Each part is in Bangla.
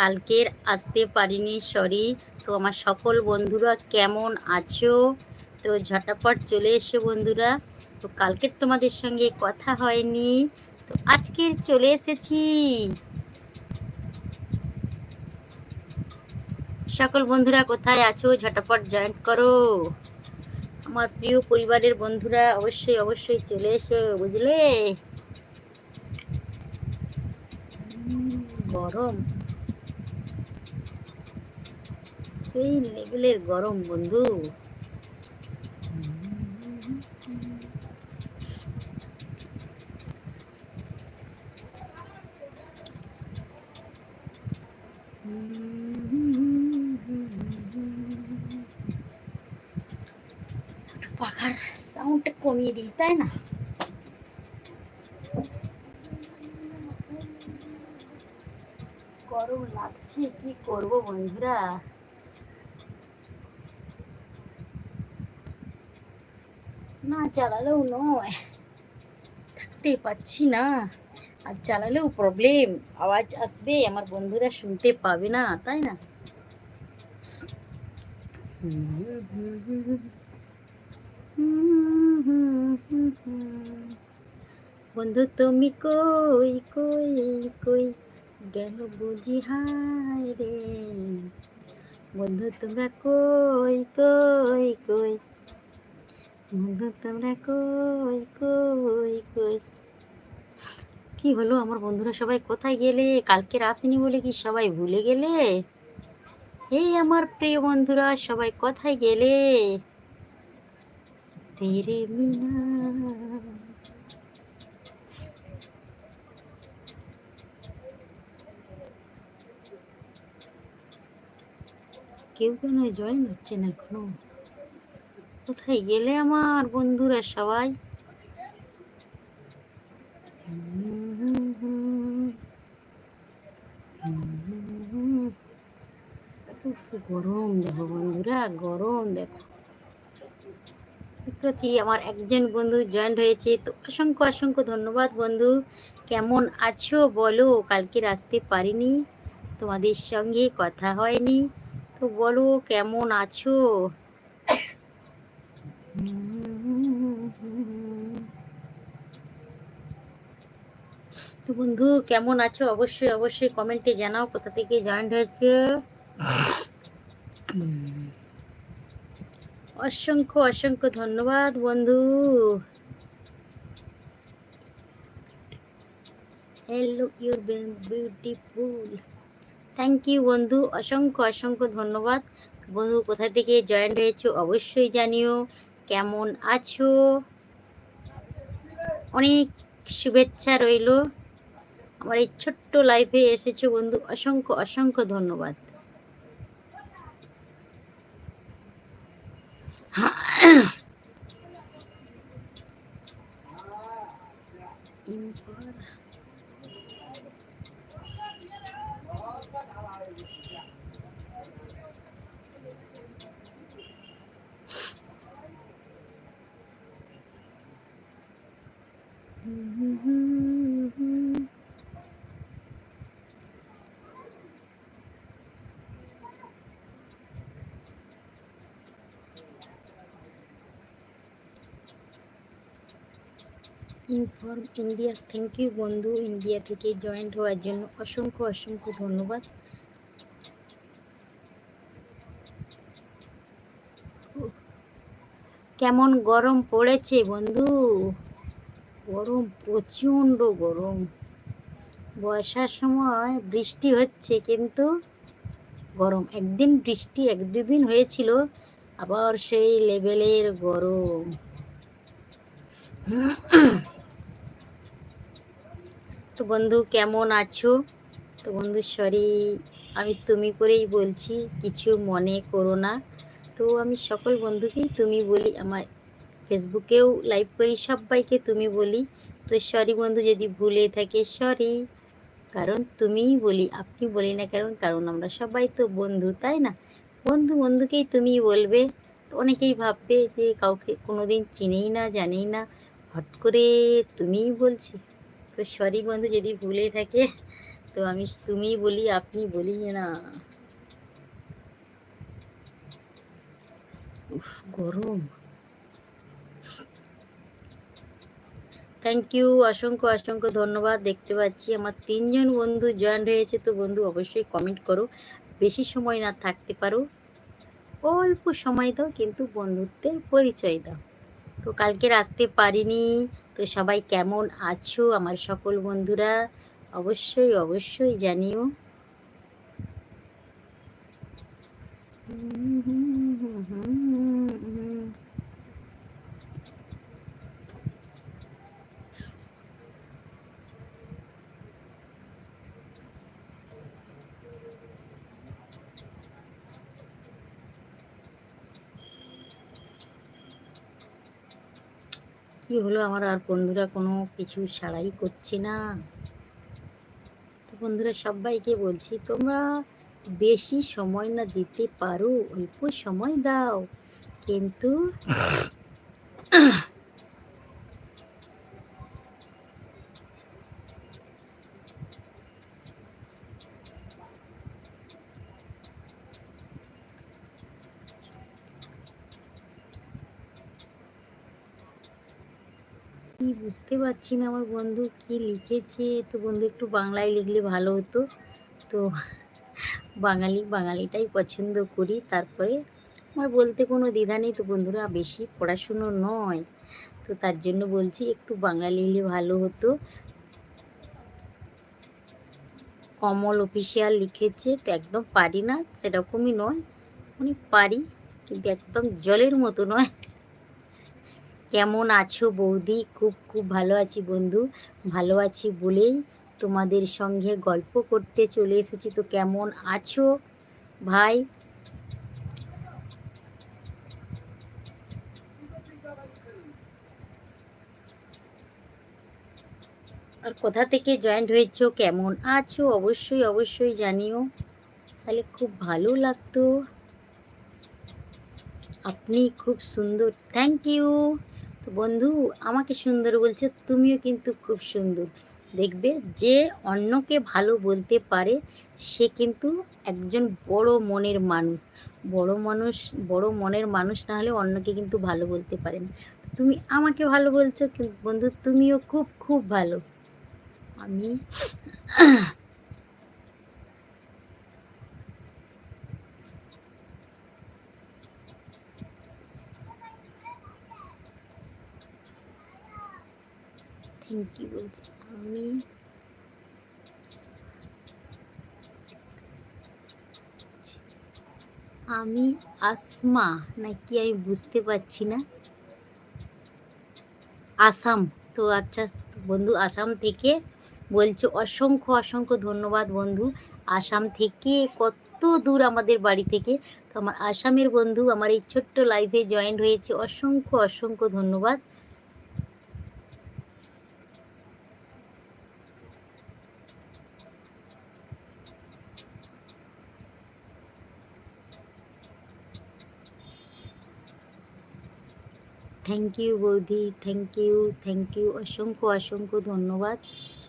কালকের আসতে পারিনি সরি তো আমার সকল বন্ধুরা কেমন আছো? তো ঝটাপট চলে এসো বন্ধুরা। তো কালকের তোমাদের সঙ্গে কথা হয়নি। তো আজকে চলে এসেছি। সকল বন্ধুরা কোথায় আছো? ঝটাপট জয়েন্ট করো। আমার প্রিয় পরিবারের বন্ধুরা, অবশ্যই অবশ্যই চলে এসো, বুঝলে? গরম। সেই লেভেলের গরম, বন্ধু। পাখার সাউন্ডটা কমিয়ে দিই, তাই না? গরম লাগছে, কি করব বন্ধুরা না চালালেও নয়। থাকতেই পাচ্ছি না। আর চালালেও প্রবলেম আওয়াজ আসবে, আমার বন্ধুরা শুনতে পাবে না, তাই না? বন্ধু, তুমি কই কই কই গেল বুঝি? হায় রে। বন্ধু, তোমরা কই কই কই তোমরা কই কই কই? কি হলো? আমার বন্ধুরা সবাই কোথায় গেলে? কালকে আসেনি বলে কি সবাই ভুলে গেলে? এই আমার প্রিয় বন্ধুরা, সবাই কোথায় গেলে? তেরে বিনা কেউ কেন জয়েন হচ্ছে না এখনও? কোথায় গেলে আমার বন্ধুরা সবাই? গরম দেখো বন্ধুরা, গরম দেখো। আমার একজন বন্ধু জয়েন্ট হয়েছে, তো অসংখ্য অসংখ্য ধন্যবাদ বন্ধু। কেমন আছো বলো? কালকে আসতে পারিনি, তোমাদের সঙ্গে কথা হয়নি। তো বলো, কেমন আছো? তো বন্ধু, কেমন আছো? অবশ্যই অবশ্যই কমেন্টে জানাও কোথা থেকে জয়েন্ট হয়েছে। অসংখ্য অসংখ্য ধন্যবাদ বন্ধু। Hello your beautiful thank you বন্ধু, অসংখ্য অসংখ্য ধন্যবাদ। বন্ধু, কোথা থেকে জয়েন্ট হয়েছো অবশ্যই জানিও। কেমন আছো? অনেক শুভেচ্ছা রইল। আমার এই ছোট্ট লাইফে এসেছে বন্ধু অসংখ্য অসংখ্য ধন্যবাদ। ইম্পর ইনফর্ম ইন্ডিয়া থ্যাংক ইউ বন্ধু ইন্ডিয়া থেকে জয়েন্ট হওয়ার জন্য অসংখ্য অসংখ্য ধন্যবাদ। কেমন গরম পড়েছে বন্ধু? গরম, প্রচণ্ড গরম। বর্ষার সময় বৃষ্টি হচ্ছে কিন্তু গরম। একদিন বৃষ্টি, এক দুদিন হয়েছিল, আবার সেই লেভেলের গরম। বন্ধু, কেমন আছো? তো বন্ধু সরি আমি তুমি করেই বলছি, কিছু মনে করো না। তো আমি সকল বন্ধুকেই তুমি বলি, আমার ফেসবুকেও লাইভ করি, সবাইকে তুমি বলি। তো সরি বন্ধু, যদি ভুলে থাকে সরি কারণ তুমিই বলি, আপনি বলি না কারণ কারণ আমরা সবাই তো বন্ধু, তাই না? বন্ধু বন্ধুকেই তুমি বলবে। তো অনেকেই ভাববে যে কাউকে কোনোদিন চিনেই না, জানেই না। হট করে তুমিই বলছি। তো সরি বন্ধু যদি ভুলে থাকে তো আমি তুমি বলি আপনি বলি না। উফ গরম। থ্যাংক ইউ অসংখ্য অসংখ্য ধন্যবাদ দেখতে পাচ্ছি আমার তিনজন বন্ধু জয়েন্ট হয়েছে তো বন্ধু অবশ্যই কমেন্ট করো। বেশি সময় না থাকতে পারো অল্প সময় দাও কিন্তু বন্ধুত্বের পরিচয় দাও। তো কালকে আসতে পারিনি তো সবাই কেমন আছো আমার সকল বন্ধুরা? অবশ্যই অবশ্যই জানিও। হুম হুম হুম হুম কি হলো আমার আর বন্ধুরা কোনো কিছু সারাই করছে না। তো বন্ধুরা সবাইকে বলছি, তোমরা বেশি সময় না দিতে পারো, অল্প সময় দাও। কিন্তু কি বুঝতে পারছি না। আমার বন্ধু কি লিখেছে? তো বন্ধু, একটু বাংলায় লিখলে ভালো হতো। তো বাঙালি, বাঙালিটাই পছন্দ করি। তারপরে আমার বলতে কোনো দ্বিধা নেই। তো বন্ধুরা, বেশি পড়াশুনো নয়। তো তার জন্য বলছি, একটু বাংলা লিখলে ভালো হতো। কমল অফিসিয়াল লিখেছে, তো একদম পারি না। সেরকমই নয়। অনেক পারি, কিন্তু একদম জলের মতো নয়। কেমন আছো বৌদি? খুব খুব ভালো আছি বন্ধু। ভালো আছি বলেই তোমাদের সঙ্গে গল্প করতে চলে এসেছি। তো কেমন আছো ভাই? আর কোথা থেকে জয়েন্ট হয়েছো? কেমন আছো? অবশ্যই অবশ্যই জানিও। তাহলে খুব ভালো লাগতো। আপনি খুব সুন্দর। থ্যাংক ইউ তো বন্ধু, আমাকে সুন্দর বলছে, তুমিও কিন্তু খুব সুন্দর। দেখবে যে অন্যকে ভালো বলতে পারে, সে কিন্তু একজন বড় মনের মানুষ। বড় মানুষ, বড় মনের মানুষ না হলে অন্যকে কিন্তু ভালো বলতে পারে না। তুমি আমাকে ভালো বলছো বন্ধু, তুমিও খুব খুব ভালো। আমি থ্যাংক ইউ বলছি আমি আমি আসমা, নাকি আমি বুঝতে পারছি না? আসাম। তো আচ্ছা বন্ধু, আসাম থেকে বলছে, অসংখ্য অসংখ্য ধন্যবাদ বন্ধু। আসাম থেকে কত দূর আমাদের বাড়ি থেকে? তো আমার আসামের বন্ধু, আমার এই ছোট্ট লাইফে জয়েন্ট হয়েছে। অসংখ্য অসংখ্য ধন্যবাদ। থ্যাংক ইউ বৌদি থ্যাংক ইউ থ্যাংক ইউ অসংখ্য অসংখ্য ধন্যবাদ।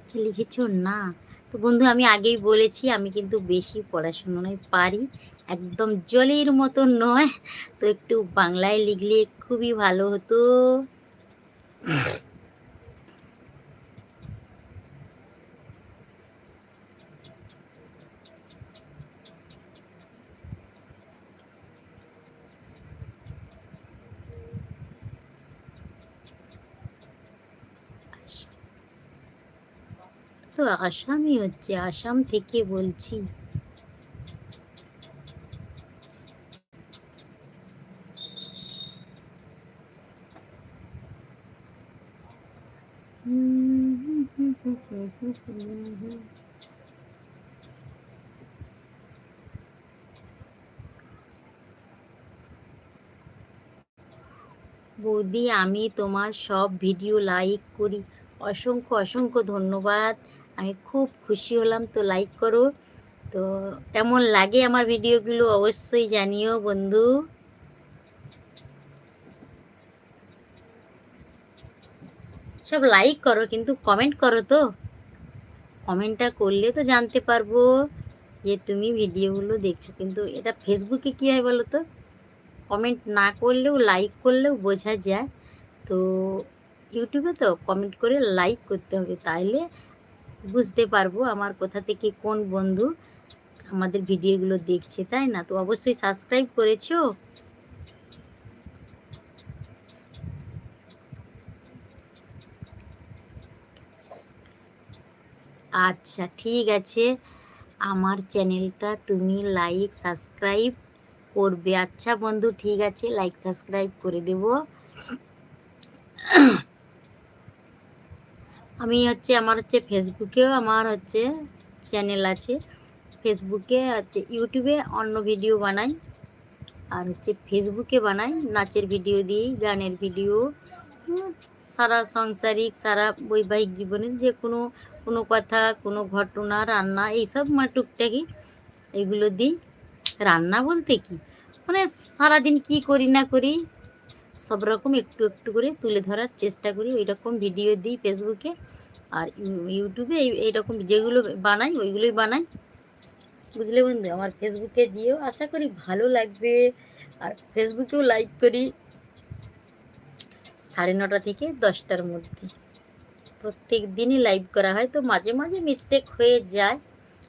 আচ্ছা লিখেছ না। তো বন্ধু, আমি আগেই বলেছি, আমি কিন্তু বেশি পড়াশুনো নয়, পারি। একদম জলের মতো নয়। তো একটু বাংলায় লিখলে খুবই ভালো হতো। তো আসামই হচ্ছে, আসাম থেকে বলছি। বৌদি, আমি তোমার সব ভিডিও লাইক করি। অসংখ্য অসংখ্য ধন্যবাদ। আমি খুব খুশি হলাম, তো লাইক করো। তো কেমন লাগে আমার ভিডিওগুলো অবশ্যই জানিও বন্ধু। সব লাইক করো, কিন্তু কমেন্ট করো তো। কমেন্টটা করলে তো জানতে পারব যে তুমি ভিডিওগুলো দেখছ, কিন্তু এটা ফেসবুকে কী হয় বলো তো? কমেন্ট না করলেও লাইক করলেও বোঝা যায়। তো ইউটিউবে তো কমেন্ট করে লাইক করতে হবে, তাইলে বুঝতে পারব আমার কোথা থেকে কোন বন্ধু আমাদের ভিডিওগুলো দেখছে, তাই না? তো অবশ্যই সাবস্ক্রাইব করেছ? আচ্ছা ঠিক আছে। আমার চ্যানেলটা তুমি লাইক সাবস্ক্রাইব করবে। আচ্ছা বন্ধু, ঠিক আছে লাইক সাবস্ক্রাইব করে দেব। আমি হচ্ছে আমার হচ্ছে ফেসবুকেও আমার হচ্ছে চ্যানেল আছে। ফেসবুকে হচ্ছে ইউটিউবে অন্য ভিডিও বানাই। আর হচ্ছে ফেসবুকে বানাই নাচের ভিডিও দিই, গানের ভিডিও সারা সাংসারিক, সারা বৈবাহিক জীবনের যে কোনো কোনো কথা, কোনো ঘটনা, রান্না, এইসব মানে টুকটাকি এগুলো দিই। রান্না বলতে কি? মানে সারাদিন কি করি না করি, সব রকম একটু একটু করে তুলে ধরার চেষ্টা করি। ওই রকম ভিডিও দিই ফেসবুকে আর ইউ- ইউটিউবে এই, এইরকম যেগুলো বানাই, ওইগুলোই বানাই। বুঝলে বন্ধু? আমার ফেসবুকে যেও, আশা করি ভালো লাগবে। আর ফেসবুকেও লাইভ করি। সাড়ে নটা থেকে দশটার মধ্যে। প্রত্যেক দিনই লাইভ করা হয়। তো মাঝে মাঝে মিস্টেক হয়ে যায়।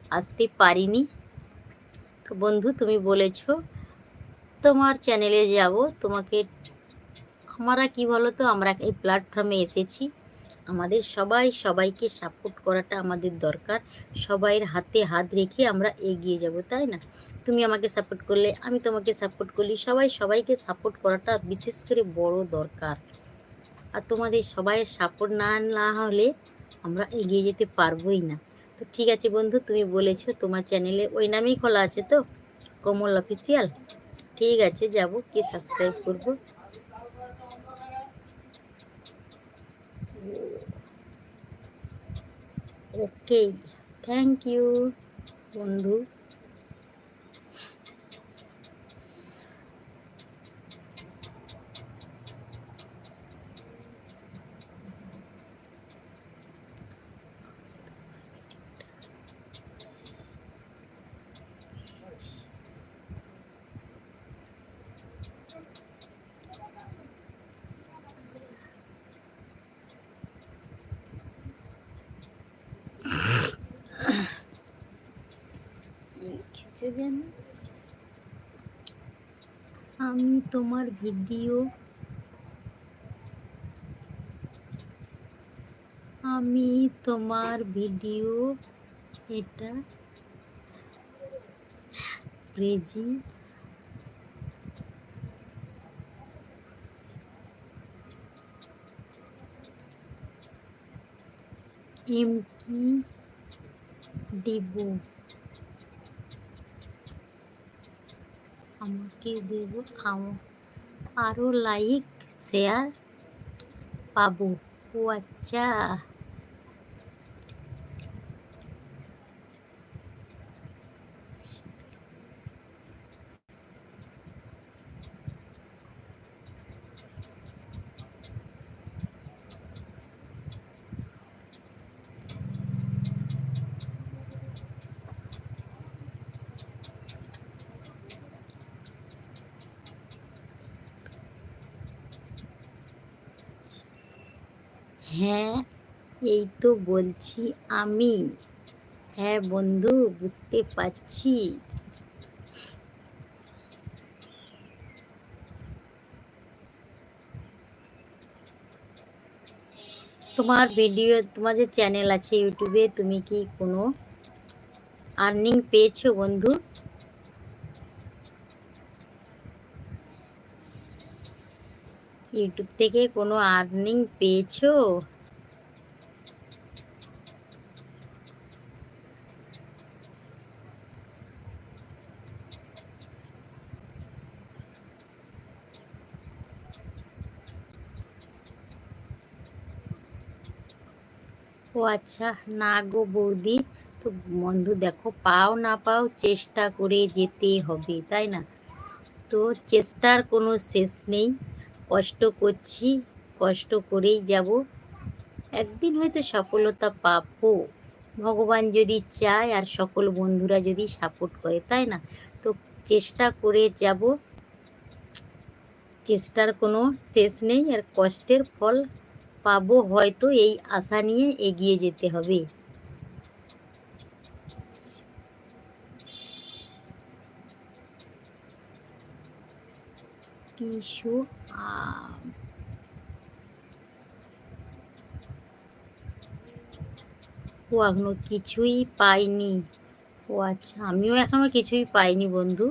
আসতে পারিনি। তো বন্ধু, তুমি বলেছ, তোমার চ্যানেলে যাব। তোমাকে, আমরা কি বলো তো আমরা এই প্ল্যাটফর্মে এসেছি। আমাদের সবাই সবাইকে সাপোর্ট করাটা আমাদের দরকার। সবাইয়ের হাতে হাত রেখে আমরা এগিয়ে যাব, তাই না? তুমি আমাকে সাপোর্ট করলে, আমি তোমাকে সাপোর্ট করলি, সবাই সবাইকে সাপোর্ট করাটা বিশেষ করে বড় দরকার। আর তোমাদের সবাইয়ের সাপোর্ট না না হলে আমরা এগিয়ে যেতে পারবোই না। তো ঠিক আছে বন্ধু, তুমি বলেছ তোমার চ্যানেলে ওই নামেই খোলা আছে তো? কমল অফিসিয়াল ঠিক আছে, যাব, কি সাবস্ক্রাইব করব? ওকে থ্যাংক ইউ বন্ধু। যেন আমি তোমার ভিডিও আমি তোমার ভিডিও এটা প্রেজি এম কি দিব। আমাকে দেব খাও। আরও লাইক শেয়ার পাবো। আচ্ছা। হ্যাঁ এই তো বলছি আমি। হ্যাঁ বন্ধু, বুঝতে পারছি। তোমার ভিডিও তোমার যে চ্যানেল আছে ইউটিউবে তুমি কি কোনো আর্নিং পেয়েছ বন্ধু? ইউটিউব থেকে কোনো আর্নিং পেয়েছ? ও আচ্ছা না গো বৌদি, তো বন্ধু দেখো, পাও না পাও চেষ্টা করে যেতে হবে, তাই না? তো চেষ্টার কোনো শেষ নেই। কষ্ট করছি, কষ্ট করেই যাব। একদিন হয়তো সফলতা পাবো। ভগবান যদি চায় আর সকল বন্ধুরা যদি সাপোর্ট করে, তাই না? তো চেষ্টা করে যাব। চেষ্টার কোনো শেষ নেই আর কষ্টের ফল পাবো হয়তো এই আশা নিয়ে এগিয়ে যেতে হবে। কিছু ও এখনও কিছুই পাইনি। ও আচ্ছা আমিও এখনও কিছুই পাইনি বন্ধু।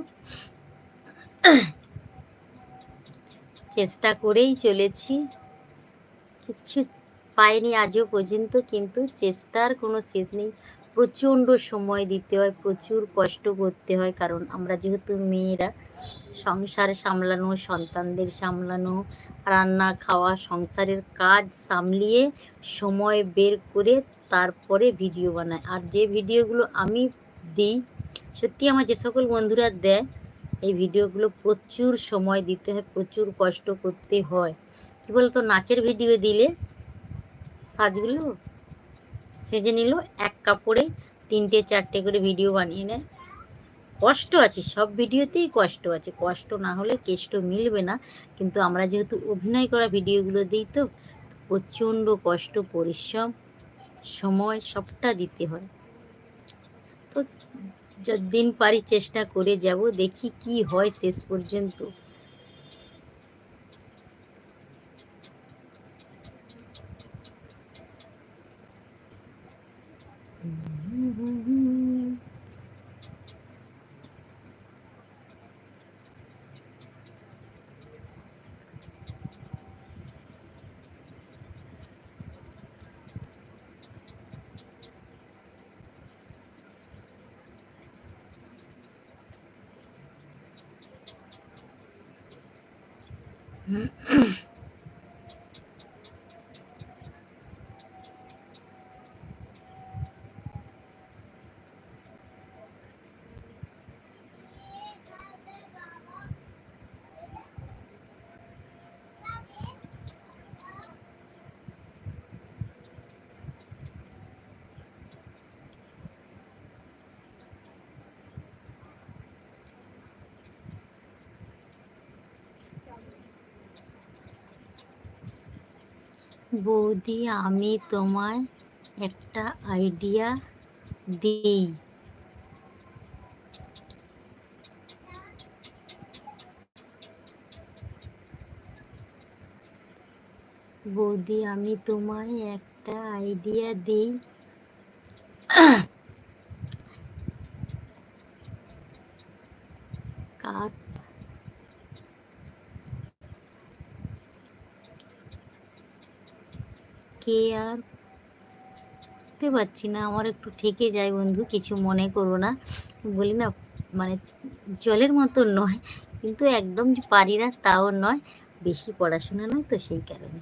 চেষ্টা করেই চলেছি। কিছু পাইনি আজও পর্যন্ত, কিন্তু চেষ্টার কোনো শেষ নেই। প্রচণ্ড সময় দিতে হয়, প্রচুর কষ্ট করতে হয়, কারণ আমরা যেহেতু মেয়েরা সংসার সামলানো, সন্তানদের সামলানো, রান্না খাওয়া, সংসারের কাজ সামলিয়ে সময় বের করে তারপরে ভিডিও বানায়। আর যে ভিডিওগুলো আমি দিই, সত্যি আমার যে সকল বন্ধুরা দেয়, এই ভিডিওগুলো প্রচুর সময় দিতে হয়, প্রচুর কষ্ট করতে হয়। কী বলতো, নাচের ভিডিও দিলে সাজগুলো সেজে নিল, এক কাপড়ে তিনটে, চারটে করে ভিডিও বানিয়ে নেয়। কষ্ট আছে, সব ভিডিওতেই কষ্ট আছে। কষ্ট না হলে কেষ্ট মিলবে না। কিন্তু আমরা যেহেতু অভিনয় করা ভিডিওগুলো দিই তো, প্রচণ্ড কষ্ট, পরিশ্রম, সময় সবটা দিতে হয়। তো, যতদিন পারি চেষ্টা করে যাব, দেখি কি হয় শেষ পর্যন্ত। Hmm. বৌদি আমি তোমায় একটা আইডিয়া দিই। বৌদি আমি তোমায় একটা আইডিয়া দিই। কে আর বুঝতে পারছি না, আমার একটু ঠেকে যায় বন্ধু, কিছু মনে করো না। বলি না মানে জলের মতো নয়, কিন্তু একদম যে পারি না তাও নয়, বেশি পড়াশোনা নয় তো সেই কারণে।